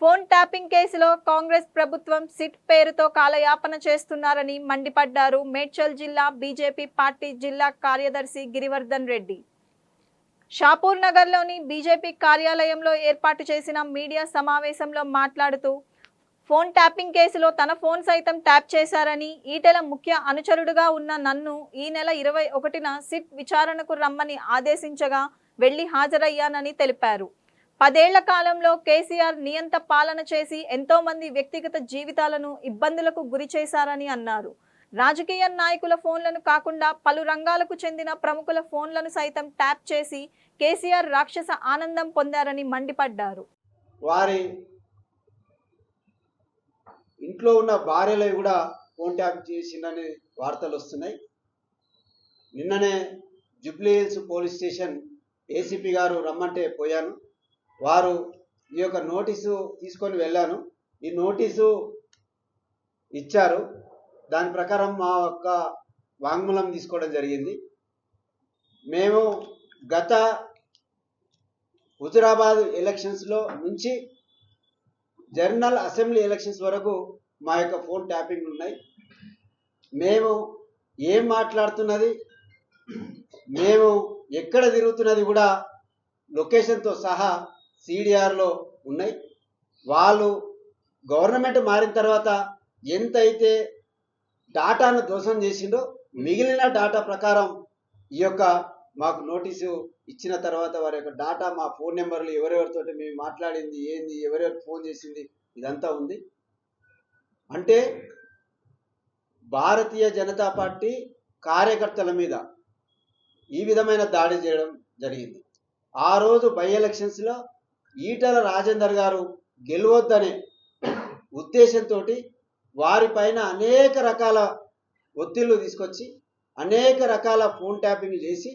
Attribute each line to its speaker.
Speaker 1: Phone tapping కేసులో కాంగ్రెస్ ప్రభుత్వం SIT పేరుతో కాలయాపన చేస్తున్నారని మండిపడ్డారు మేడ్చల్ జిల్లా బీజేపీ పార్టీ జిల్లా కార్యదర్శి గిరివర్ధన్ రెడ్డి. షాపూర్ నగర్లోని బీజేపీ కార్యాలయంలో ఏర్పాటు చేసిన మీడియా సమావేశంలో మాట్లాడుతూ ఫోన్ ట్యాపింగ్ కేసులో తన ఫోన్ సైతం ట్యాప్ చేశారని ఈటెల ముఖ్య అనుచరుడుగా ఉన్న నన్ను ఈ నెల ఇరవై ఒకటిన సిట్ విచారణకు రమ్మని ఆదేశించగా వెళ్ళి హాజరయ్యానని తెలిపారు. పదేళ్ళ కాలంలో కేసీఆర్ నియంత పాలన చేసి ఎంతో మంది వ్యక్తిగత జీవితాలను ఇబ్బందులకు గురి చేశారని అన్నారు. రాజకీయ నాయకుల ఫోన్లను కాకుండా పలు రంగాలకు చెందిన ప్రముఖుల ఫోన్లను సైతం ట్యాప్ చేసి కేసీఆర్ రాక్షస ఆనందం పొందారని మండిపడ్డారు.
Speaker 2: వారి ఇంట్లో ఉన్న భార్యలు కూడా ఫోన్ ట్యాప్ చేసిందని వార్తలు వస్తున్నాయి. నిన్ననే Jubilee Hills police station ACP గారు రమ్మంటే పోయాను. వారు ఈ యొక్క నోటీసు తీసుకొని వెళ్ళాను. ఈ నోటీసు ఇచ్చారు. దాని ప్రకారం మా యొక్క వాంగ్మూలం తీసుకోవడం జరిగింది. మేము గత హుజురాబాద్ ఎలక్షన్స్లో నుంచి జనరల్ అసెంబ్లీ ఎలక్షన్స్ వరకు మా యొక్క ఫోన్ ట్యాపింగ్ ఉన్నాయి. మేము ఏం మాట్లాడుతున్నది మేము ఎక్కడ తిరుగుతున్నది కూడా లొకేషన్తో సహా సిడిఆర్లో ఉన్నాయి. వాళ్ళు గవర్నమెంట్ మారిన తర్వాత ఎంతైతే డాటాను దోషం చేసిండో మిగిలిన డాటా ప్రకారం ఈ యొక్క మాకు నోటీసు ఇచ్చిన తర్వాత వారి యొక్క డాటా మా ఫోన్ నెంబర్లు ఎవరెవరితో మేము మాట్లాడింది ఏంది ఎవరెవరు ఫోన్ చేసింది ఇదంతా ఉంది. అంటే భారతీయ జనతా పార్టీ కార్యకర్తల మీద ఈ విధమైన దాడి చేయడం జరిగింది. ఆ రోజు బై ఎలక్షన్స్లో ఈటల రాజేందర్ గారు గెలవద్దనే ఉద్దేశంతో వారిపైన అనేక రకాల ఒత్తిళ్ళు తీసుకొచ్చి అనేక రకాల ఫోన్ ట్యాపింగ్ చేసి